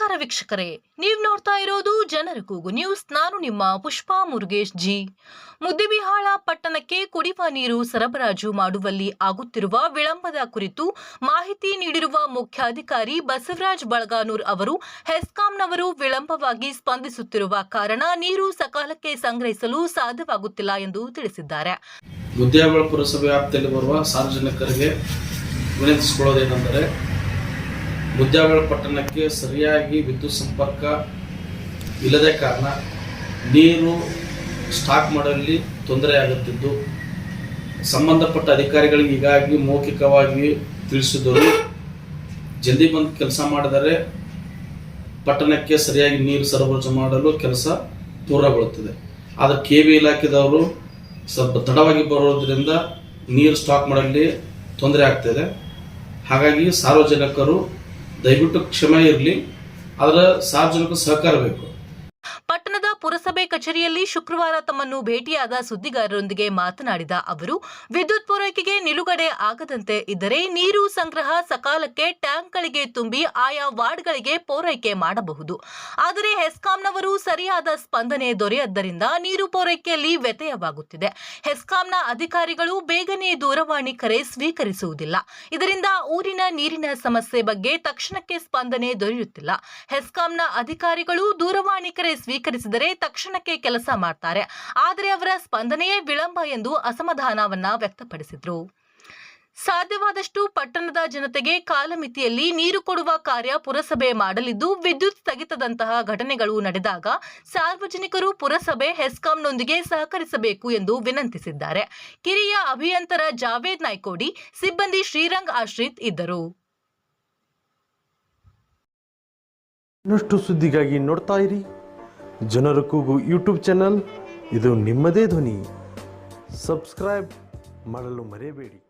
ವೀಕ್ಷಕರೇ. ನೀವು ನೋಡ್ತಾ ಇರೋದು ಜನರ ಕೂಗು ನ್ಯೂಸ್. ನಾನು ನಿಮ್ಮ ಪುಷ್ಪಾ ಮುರುಗೇಶ್ ಜಿ. ಮುದ್ದಿಬಿಹಾಳ ಪಟ್ಟಣಕ್ಕೆ ಕುಡಿಯುವ ನೀರು ಸರಬರಾಜು ಮಾಡುವಲ್ಲಿ ಆಗುತ್ತಿರುವ ವಿಳಂಬದ ಕುರಿತು ಮಾಹಿತಿ ನೀಡಿರುವ ಮುಖ್ಯಾಧಿಕಾರಿ ಬಸವರಾಜ್ ಬಳಗಾನೂರ್ ಅವರು, ಹೆಸ್ಕಾಂನವರು ವಿಳಂಬವಾಗಿ ಸ್ಪಂದಿಸುತ್ತಿರುವ ಕಾರಣ ನೀರು ಸಕಾಲಕ್ಕೆ ಸಂಗ್ರಹಿಸಲು ಸಾಧ್ಯವಾಗುತ್ತಿಲ್ಲ ಎಂದು ತಿಳಿಸಿದ್ದಾರೆ. ಮುದ್ದಿಹಾಳ ಪುರಸಭೆ ವ್ಯಾಪ್ತಿಯಲ್ಲಿ ಬರುವ ಸಾರ್ವಜನಿಕರಿಗೆ ವಿನಂತಿಸಿಕೊಳ್ಳೋದೇನೆಂದರೆ ಮುದ್ಯಾಬಳ ಪಟ್ಟಣಕ್ಕೆ ಸರಿಯಾಗಿ ವಿದ್ಯುತ್ ಸಂಪರ್ಕ ಇಲ್ಲದ ಕಾರಣ ನೀರು ಸ್ಟಾಕ್ ಮಾಡಲು ತೊಂದರೆಯಾಗುತ್ತಿದ್ದು ಸಂಬಂಧಪಟ್ಟ ಅಧಿಕಾರಿಗಳಿಗೆ ಈಗಾಗಿ ಮೌಖಿಕವಾಗಿ ತಿಳಿಸಿದರು ಜಲ್ದಿ ಬಂದು ಕೆಲಸ ಮಾಡಿದರೆ ಪಟ್ಟಣಕ್ಕೆ ಸರಿಯಾಗಿ ನೀರು ಸರಬರಾಜು ಮಾಡಲು ಕೆಲಸ ಪೂರ್ಣಗೊಳ್ಳುತ್ತದೆ. ಆದರೆ ಕೆ ಬಿ ಇಲಾಖೆದವರು ಸ್ವಲ್ಪ ತಡವಾಗಿ ಬರೋದ್ರಿಂದ ನೀರು ಸ್ಟಾಕ್ ಮಾಡಲ್ಲಿ ತೊಂದರೆ ಆಗ್ತಿದೆ ಹಾಗಾಗಿ ಸಾರ್ವಜನಿಕರು ದಯವಿಟ್ಟು ಕ್ಷಮೆ ಇರಲಿ. ಅದರ ಸಾರ್ವಜನಿಕ ಸಹಕಾರ ಬೇಕು. ಪಟ್ಟಣದ ಪುರಸಭೆ ಕಚೇರಿಯಲ್ಲಿ ಶುಕ್ರವಾರ ತಮ್ಮನ್ನು ಭೇಟಿಯಾದ ಸುದ್ದಿಗಾರರೊಂದಿಗೆ ಮಾತನಾಡಿದ ಅವರು, ವಿದ್ಯುತ್ ಪೂರೈಕೆಗೆ ನಿಲುಗಡೆ ಆಗದಂತೆ ಇದ್ದರೆ ನೀರು ಸಂಗ್ರಹ ಸಕಾಲಕ್ಕೆ ಟ್ಯಾಂಕ್ಗಳಿಗೆ ತುಂಬಿ ಆಯಾ ವಾರ್ಡ್ಗಳಿಗೆ ಪೂರೈಕೆ ಮಾಡಬಹುದು. ಆದರೆ ಹೆಸ್ಕಾಂನವರು ಸರಿಯಾದ ಸ್ಪಂದನೆ ದೊರೆಯದ್ದರಿಂದ ನೀರು ಪೂರೈಕೆಯಲ್ಲಿ ವ್ಯತ್ಯಯವಾಗುತ್ತಿದೆ. ಹೆಸ್ಕಾಂನ ಅಧಿಕಾರಿಗಳು ಬೇಗನೆ ದೂರವಾಣಿ ಕರೆ ಸ್ವೀಕರಿಸುವುದಿಲ್ಲ. ಇದರಿಂದ ಊರಿನ ನೀರಿನ ಸಮಸ್ಯೆ ಬಗ್ಗೆ ತಕ್ಷಣಕ್ಕೆ ಸ್ಪಂದನೆ ದೊರೆಯುತ್ತಿಲ್ಲ. ಹೆಸ್ಕಾಂನ ಅಧಿಕಾರಿಗಳು ದೂರವಾಣಿ ಕರೆ ಸ್ವೀಕರಿಸಿದರೆ ತಕ್ಷಣಕ್ಕೆ ಕೆಲಸ ಮಾಡ್ತಾರೆ. ಆದರೆ ಅವರ ಸ್ಪಂದನೆಯೇ ವಿಳಂಬ ಎಂದು ಅಸಮಾಧಾನವನ್ನ ವ್ಯಕ್ತಪಡಿಸಿದ್ರು. ಸಾಧ್ಯವಾದಷ್ಟು ಪಟ್ಟಣದ ಜನತೆಗೆ ಕಾಲಮಿತಿಯಲ್ಲಿ ನೀರು ಕೊಡುವ ಕಾರ್ಯ ಪುರಸಭೆ ಮಾಡಲಿದ್ದು, ವಿದ್ಯುತ್ ಸ್ಥಗಿತದಂತಹ ಘಟನೆಗಳು ನಡೆದಾಗ ಸಾರ್ವಜನಿಕರು ಪುರಸಭೆ ಹೆಸ್ಕಾಂನೊಂದಿಗೆ ಸಹಕರಿಸಬೇಕು ಎಂದು ವಿನಂತಿಸಿದ್ದಾರೆ. ಕಿರಿಯ ಅಭಿಯಂತರ ಜಾವೇದ್ ನಾಯ್ಕೋಡಿ, ಸಿಬ್ಬಂದಿ ಶ್ರೀರಂಗ್ ಆಶ್ರಿತ್ ಇದ್ದರು. ಇನ್ನಷ್ಟು ಸುದ್ದಿಗಾಗಿ ನೋಡ್ತಾ ಇರಿ. ಜನರ ಕೂಗು ಯೂಟ್ಯೂಬ್ ಚಾನಲ್. ಇದು ನಿಮ್ಮದೇ ಧ್ವನಿ. ಸಬ್ಸ್ಕ್ರೈಬ್ ಮಾಡಲು ಮರೆಯಬೇಡಿ.